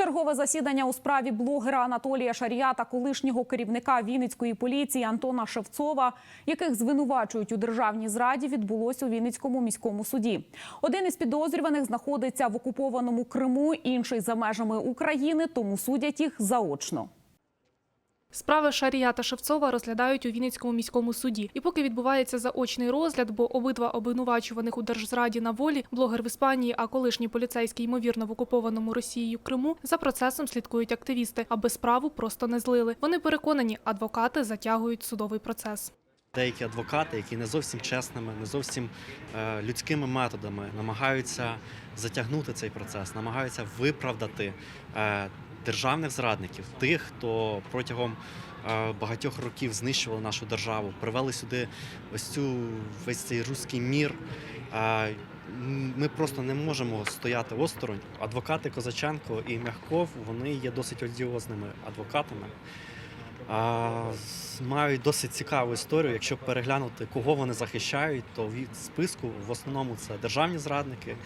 Чергове засідання у справі блогера Анатолія Шарія та колишнього керівника Вінницької поліції Антона Шевцова, яких звинувачують у державній зраді, відбулось у Вінницькому міському суді. Один із підозрюваних знаходиться в окупованому Криму, інший за межами України, тому судять їх заочно. Справи Шарія та Шевцова розглядають у Вінницькому міському суді. І поки відбувається заочний розгляд, бо обидва обвинувачуваних у держзраді на волі, блогер в Іспанії, а колишній поліцейський, ймовірно, в окупованому Росією Криму, за процесом слідкують активісти, аби справу просто не злили. Вони переконані, адвокати затягують судовий процес. Деякі адвокати, які не зовсім чесними, не зовсім е, людськими методами намагаються затягнути цей процес, намагаються виправдати е, державних зрадників, тих, хто протягом е, багатьох років знищували нашу державу, привели сюди ось цю весь цей руський мір. Е, ми просто не можемо стояти осторонь. Адвокати Козаченко і Мягков вони є досить одіозними адвокатами. А, мають досить цікаву історію. Якщо переглянути, кого вони захищають, то від списку в основному це державні зрадники,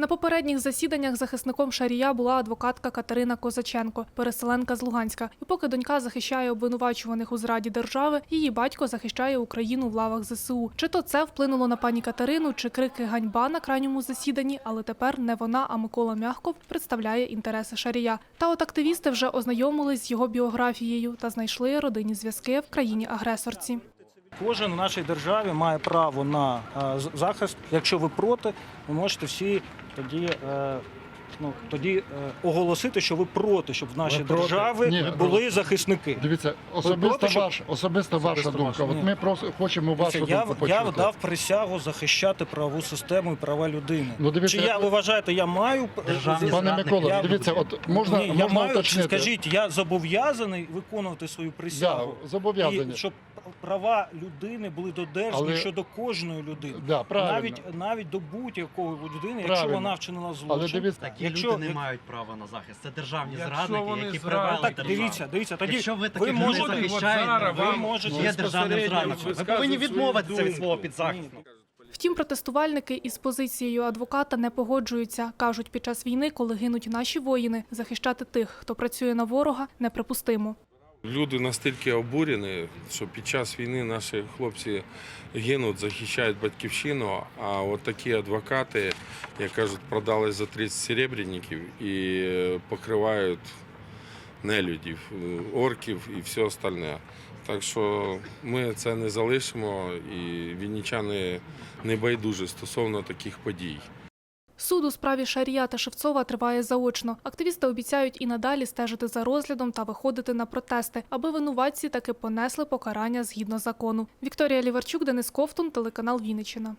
На попередніх засіданнях захисником Шарія була адвокатка Катерина Козаченко, переселенка з Луганська. І поки донька захищає обвинувачуваних у зраді держави, її батько захищає Україну в лавах ЗСУ. Чи то це вплинуло на пані Катерину, чи крики ганьба на крайньому засіданні, але тепер не вона, а Микола Мягков представляє інтереси Шарія. Та от активісти вже ознайомились з його біографією та знайшли родинні зв'язки в країні-агресорці. Кожен в нашій державі має право на е, захист. Якщо ви проти, ви можете всі тоді. Е, Ну, тоді е, оголосити, що ви проти, щоб в нашій проти? державі Ні, були захисники. Дивіться, проти, особисто щоб- ваш, особисто ваша Особисто думка. ваша, От ми просто хочемо вашу Дивіться, я, думку я почути. дав присягу захищати правову систему і права людини. Ну, дивіться, Чи я ви вважаєте, я маю Державні Пане. Микола, Я- дивіться, от можна, Ні, я маю, уточнити. скажіть, я зобов'язаний виконувати свою присягу. Да, зобов'язані. І щоб права людини були додержані Але- щодо кожної людини. Да, правильно. навіть навіть до будь-якої людини, якщо вона вчинила злочин. Але дивіться, Такі Якщо- люди не мають права на захист. Це державні Якщо зрадники, вони які привели так, державу. дивіться, дивіться, тоді Якщо ви ви людей можете, захищаєте, зараз ви можете є державним зрадником. Ви повинні відмовитися від свого підзахисту. Ні. Втім, протестувальники із позицією адвоката не погоджуються. кажуть, під час війни, коли гинуть наші воїни, захищати тих, хто працює на ворога, неприпустимо. Люди настільки обурені, що під час війни наші хлопці гинуть, захищають батьківщину. А от такі адвокати, як кажуть, продали за 30 серебряників і е, покривають нелюдів, е, орків і все остальне. Так що ми це не залишимо, і вінничани не байдужі стосовно таких подій. Суд у справі Шарія та Шевцова триває заочно. Активісти обіцяють і надалі стежити за розглядом та виходити на протести, аби винуватці таки понесли покарання згідно закону. Вікторія Ліварчук, Денис Ковтун, телеканал Вінниччина.